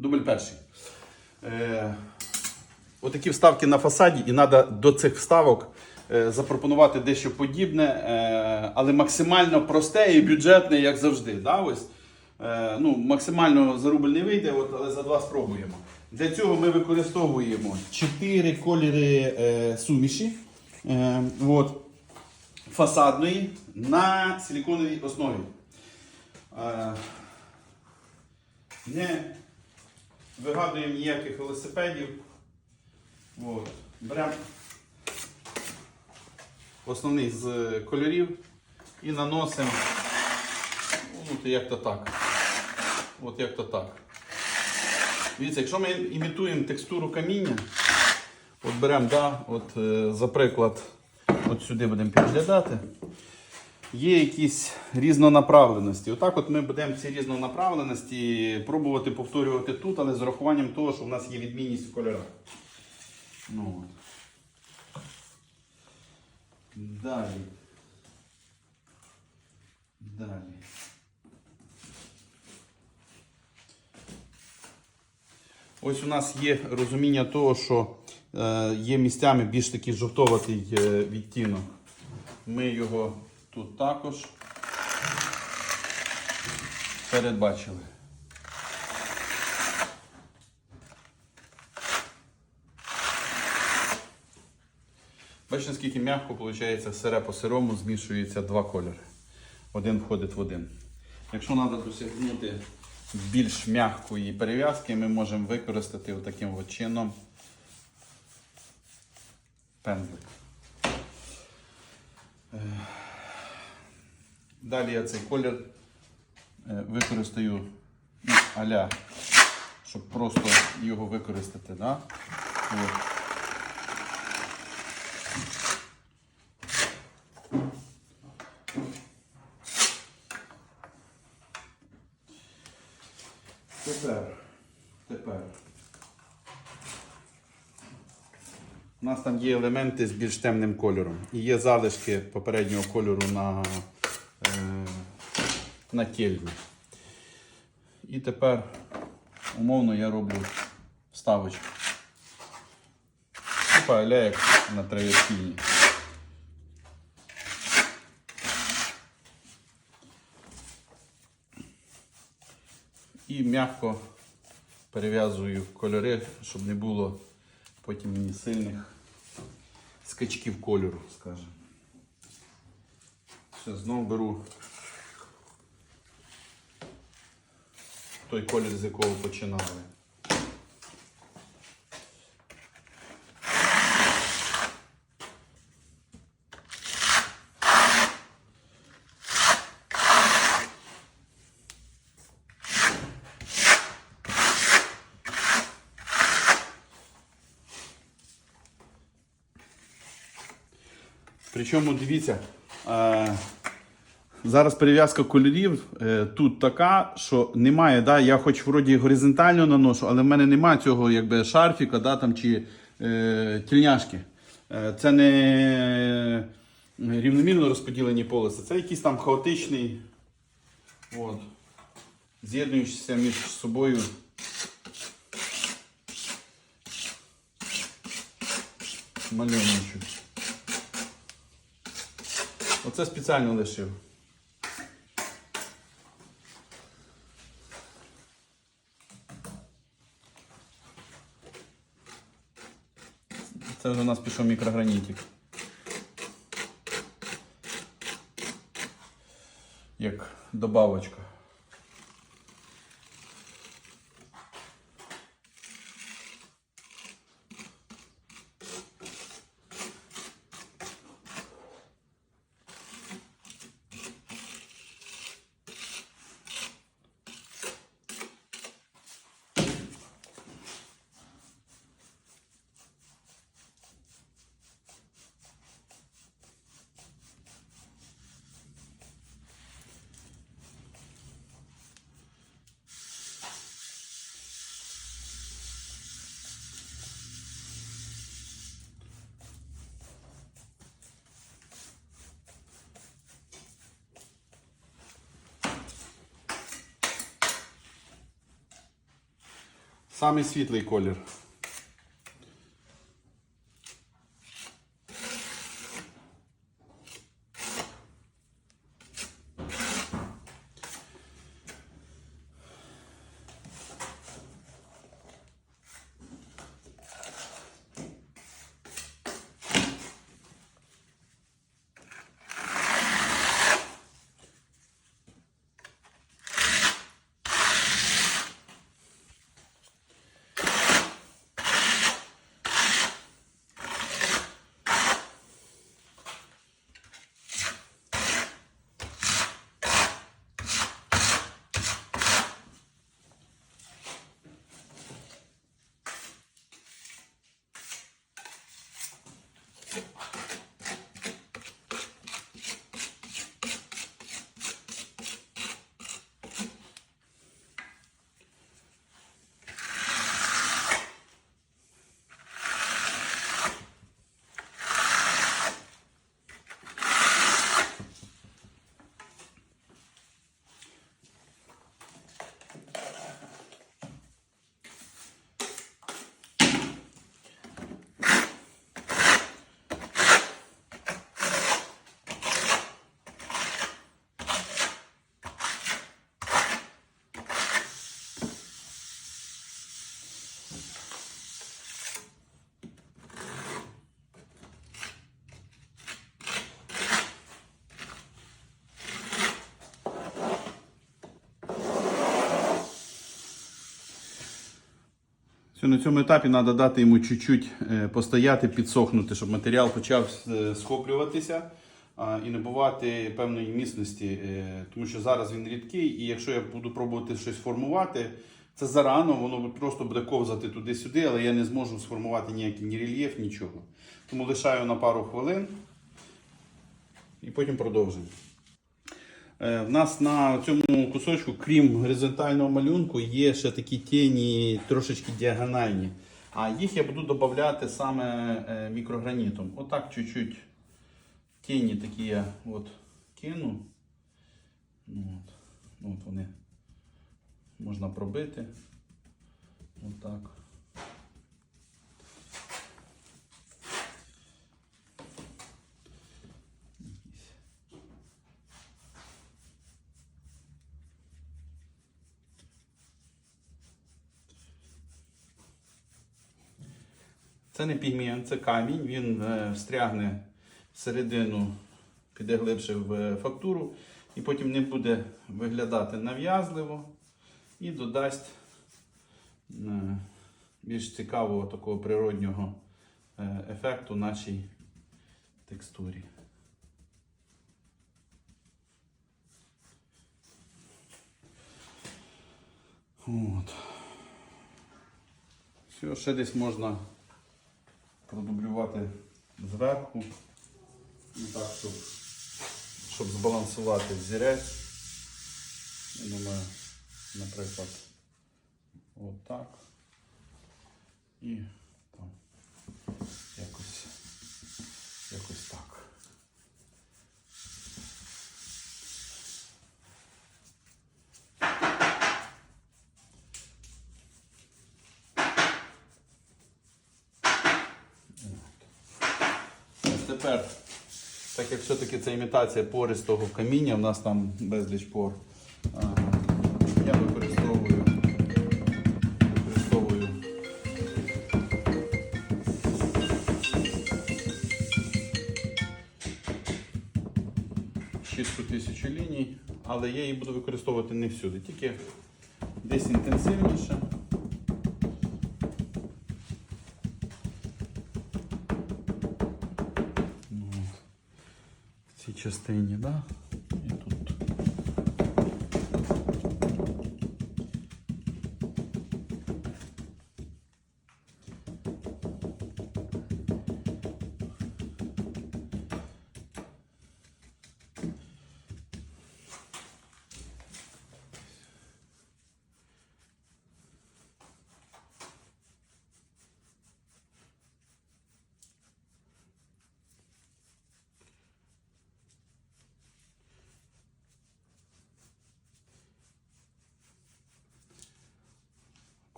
Дубль перший. Е, отакі вставки на фасаді, і треба до цих вставок е, запропонувати дещо подібне, е, але максимально просте і бюджетне, як завжди. Да? Ось, е, ну, максимально за рубль не вийде, от, але за два спробуємо. Для цього ми використовуємо 4 кольори е, суміші. Е, от, фасадної на силіконовій основі. Е, Не вигадуємо ніяких велосипедів. От. Беремо основний з кольорів і наносимо ну, то як то так. От як то так. Дивіться, якщо ми імітуємо текстуру каміння, от беремо, да, от, е, за приклад, от сюди будемо підглядати. Є якісь різнонаправленості. Отак от ми будемо ці різнонаправленості пробувати повторювати тут, але з урахуванням того, що в нас є відмінність в кольорах. Ну. Далі. Далі. Ось у нас є розуміння того, що е, є місцями більш такий жовтоватий е, відтінок. Ми його тут також передбачили. Бачите, наскільки м'яко виходить сире по сирому, змішується два кольори. Один входить в один. Якщо треба досягнути більш м'якої перев'язки, ми можемо використати таким от чином пензлик. Далі я цей колір е, використаю ну, аля, щоб просто його використати. Да? От. Тепер, тепер. У нас там є елементи з більш темним кольором. І є залишки попереднього кольору на, на кельмі. І тепер умовно я роблю вставочку. Типа аля на траєркіні. І м'яко перев'язую кольори, щоб не було потім мені сильних скачків кольору, скажімо. Все, знову беру той колір, з якого починали. Причому дивіться, зараз перев'язка кольорів е, тут така, що немає. Да, я хоч вроді горизонтально наношу, але в мене немає цього якби, шарфіка да, там, чи е, тільняшки. Е, це не рівномірно розподілені полоси, це якийсь там хаотичний, от, з'єднуючися між собою. Мальовничу. Оце спеціально лишив. Це вже у нас пішов мікрогранітик. Як добавочка. Самий світлий колір. На цьому етапі треба дати йому чуть-чуть е, постояти, підсохнути, щоб матеріал почав е, схоплюватися і набувати певної міцності. е, Тому що зараз він рідкий, і якщо я буду пробувати щось формувати, це зарано, воно просто буде ковзати туди-сюди, але я не зможу сформувати ніякий ні рельєф, нічого. Тому лишаю на пару хвилин і потім продовжимо. Е, В нас на цьому кусочку, крім горизонтального малюнку, є ще такі тіні трошечки діагональні. А їх я буду додати саме е, мікрогранітом. Отак чуть-чуть тіні такі я от кину. Ну, От. От вони можна пробити. Отак. Це не пігмент, це камінь. Він е, встрягне всередину, піде глибше в е, фактуру і потім не буде виглядати нав'язливо і додасть е, більш цікавого такого природнього ефекту нашій текстурі. От. Все, ще десь можна продублювати зверху. Ну, так, щоб, щоб збалансувати зірець. Думаю, наприклад, отак. І там якось, якось так. Ось Тепер, так як все-таки це імітація пористого каміння, у нас там безліч пор. Я використовую, використовую щітку тисячу ліній, але я її буду використовувати не всюди, тільки десь інтенсивніше. Частині, да?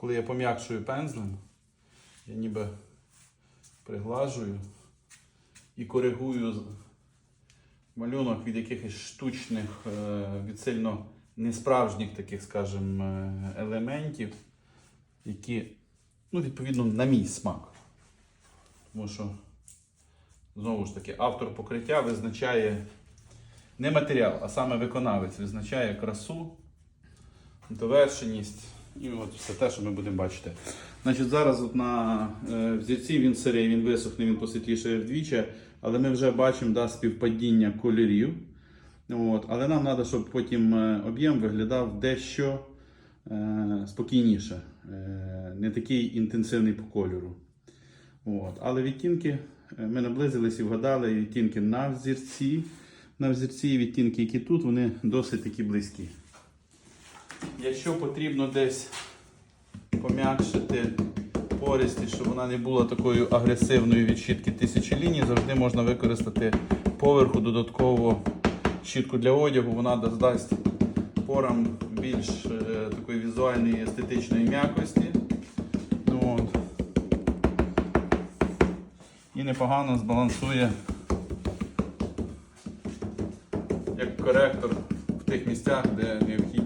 Коли я пом'якшую пензлем, я ніби приглажую і коригую малюнок від якихось штучних, е, від сильно несправжніх таких, скажімо, е, елементів, які, ну, відповідно, на мій смак. Тому що, знову ж таки, автор покриття визначає не матеріал, а саме виконавець визначає красу, довершеність і от все те, що ми будемо бачити. Значить, зараз от на е, взірці він сирий, він висохне, він посвітліше вдвічі, але ми вже бачимо да, співпадіння кольорів. От, але нам треба, щоб потім е, об'єм виглядав дещо е, спокійніше, е, не такий інтенсивний по кольору. От. Але відтінки е, ми наблизились і вгадали відтінки на взірці. На взірці відтінки, які тут, вони досить такі близькі. Якщо потрібно десь пом'якшити порісті, щоб вона не була такою агресивною від щітки тисячі ліній, завжди можна використати поверху додатково щітку для одягу. Вона дасть порам більш е, такої візуальної естетичної м'якості. Ну, От. І непогано збалансує як коректор в тих місцях, де необхідні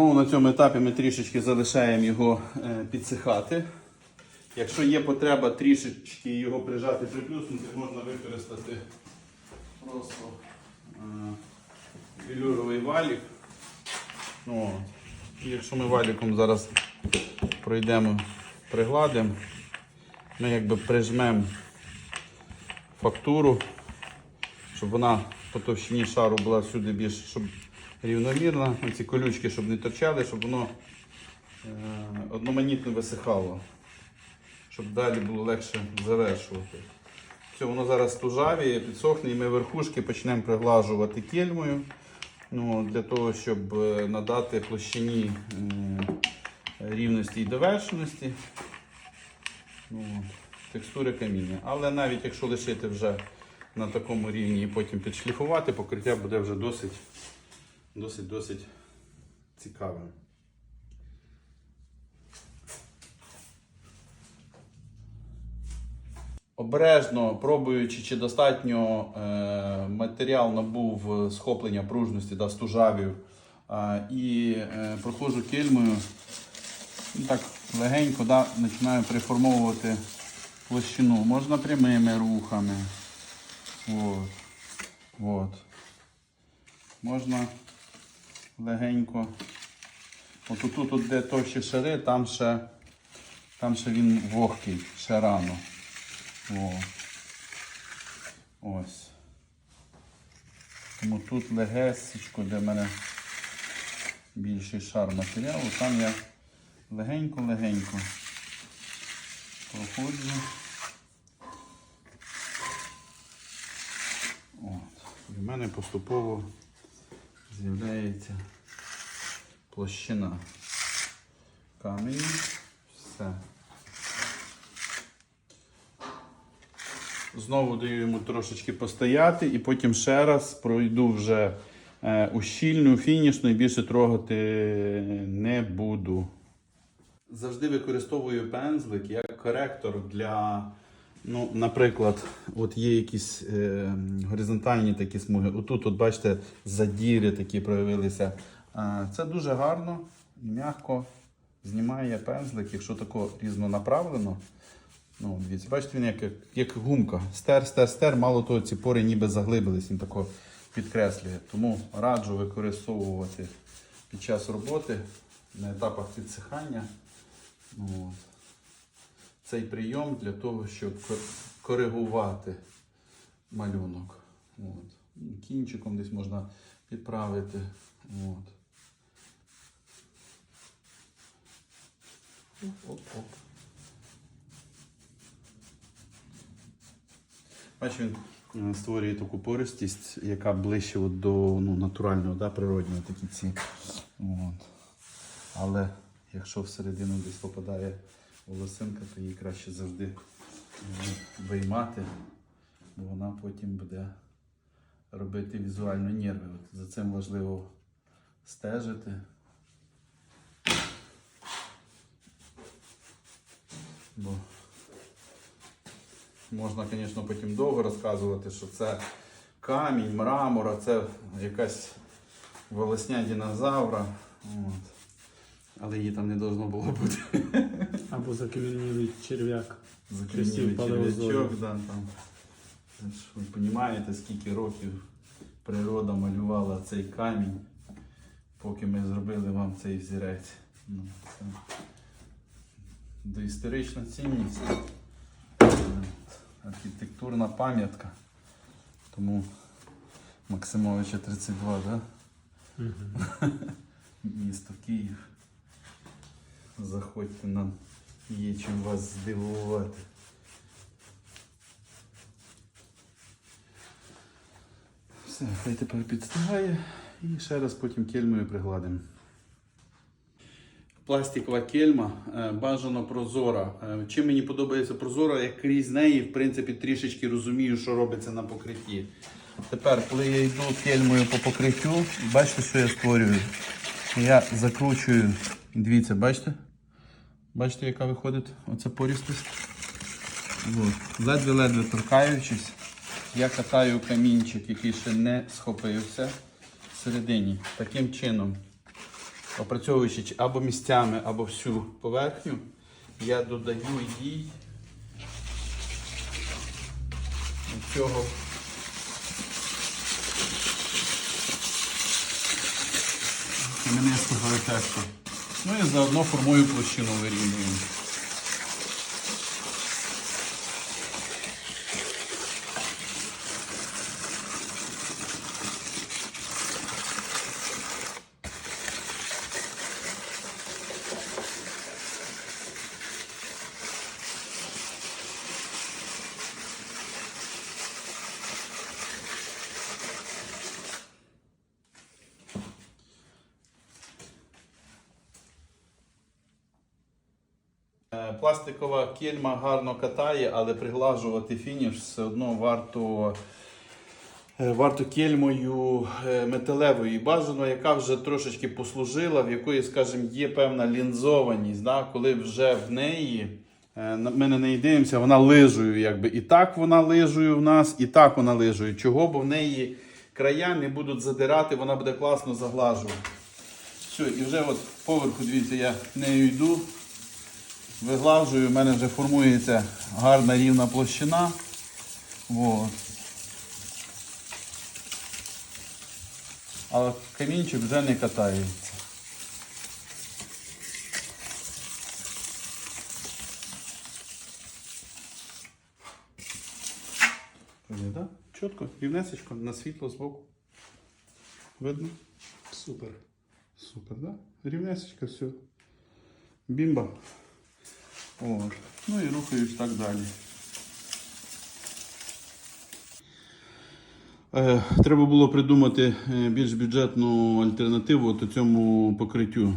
Знову на цьому етапі ми трішечки залишаємо його е, підсихати. Якщо є потреба трішечки його прижати, приплюснути, можна використати просто е, велюровий валік. Ну, от. І якщо ми валіком зараз пройдемо, пригладимо, ми якби прижмемо фактуру, щоб вона по товщині шару була всюди більш щоб рівномірна. Ці колючки, щоб не торчали, щоб воно е, одноманітно висихало, щоб далі було легше завершувати. Все, воно зараз тужавіє, підсохне, і ми верхушки почнемо приглажувати кельмою. Ну, для того, щоб е, надати площині е, рівності і довершеності ну, текстури каміння. Але навіть якщо лишити вже на такому рівні і потім підшліфувати, покриття буде вже досить досить досить цікавим. Обережно пробуючи, чи достатньо е, матеріал набув е, схоплення пружності да, стужавів, і е, проходжу кельмою, так легенько да, починаю приформовувати площину. Можна прямими рухами. От. От. Можна легенько. От тут, от, де товщі шари, там ще, там ще він вогкий, ще рано. О. Ось. Тому тут легесечко, де в мене більший шар матеріалу, там я легенько-легенько проходжу. От. І в мене поступово з'являється площина каменю. Все. Знову даю йому трошечки постояти і потім ще раз пройду вже е, ущільну, фінішну і більше трогати не буду. Завжди використовую пензлик як коректор для, ну, наприклад, от є якісь е, горизонтальні такі смуги. Отут, от бачите, задіри такі проявилися. Е, це дуже гарно і м'яко знімає пензлик, якщо тако різнонаправлено. Ну, дивіться, бачите, він як, як, гумка. Стер, стер, стер, мало того, ці пори ніби заглибились, він тако підкреслює. Тому раджу використовувати під час роботи на етапах підсихання. Ну. Цей прийом для того, щоб коригувати малюнок. От. Кінчиком десь можна підправити. От. Оп-оп-оп. Бачиш, він е, створює таку пористість, яка ближче от до ну, натурального, да, природнього такі ці. От. Але якщо всередину десь попадає волосинка, то її краще завжди виймати, бо вона потім буде робити візуально нерви. От за цим важливо стежити. Бо можна, звісно, потім довго розказувати, що це камінь, мрамор, а це якась волосня динозавра. От. Але її там не должно було бути. Або закам'янілий черв'як. Закрінівий черв'ячок, да, там. Ви розумієте, скільки років природа малювала цей камінь, поки ми зробили вам цей взірець. Ну, це доісторична цінність. Архітектурна пам'ятка. Тому Максимовича 32, да? Місто Київ. Заходьте нам, є чим вас здивувати. Все, хай тепер підстигає і ще раз потім кельмою пригладимо. Пластикова кельма е, бажано прозора. Е, Чим мені подобається прозора, я крізь неї, в принципі, трішечки розумію, що робиться на покритті. Тепер, коли я йду кельмою по покриттю, бачите, що я створюю? Я закручую, дивіться, бачите? Бачите, яка виходить оця порістість? Ледве-ледве торкаючись, я катаю камінчик, який ще не схопився всередині. Таким чином, опрацьовуючи або місцями, або всю поверхню, я додаю їй цього кам'янистого ефекту. Ну і заодно формую площину вирівнюю. Пластикова кельма гарно катає, але приглажувати фініш все одно варто, е, варто кельмою е, металевою. Бажано, яка вже трошечки послужила, в якої, скажімо, є певна лінзованість, да? коли вже в неї. е, Ми на неї дивимося, вона лижою. Якби. І так вона лижою в нас, і так вона лижою. Чого? Бо в неї края не будуть задирати, вона буде класно заглажувати. Все, і вже от поверху, дивіться, я нею йду. Виглажую, в мене вже формується гарна рівна площина. Вот. Але камінчик вже не катається. Да? Чітко, рівнесечко, на світло збоку. Видно? Супер. Супер, да? Рівнесечко, все. Бімба. От. Ну і рухаюсь так далі. Е, треба було придумати е, більш бюджетну альтернативу цьому покриттю.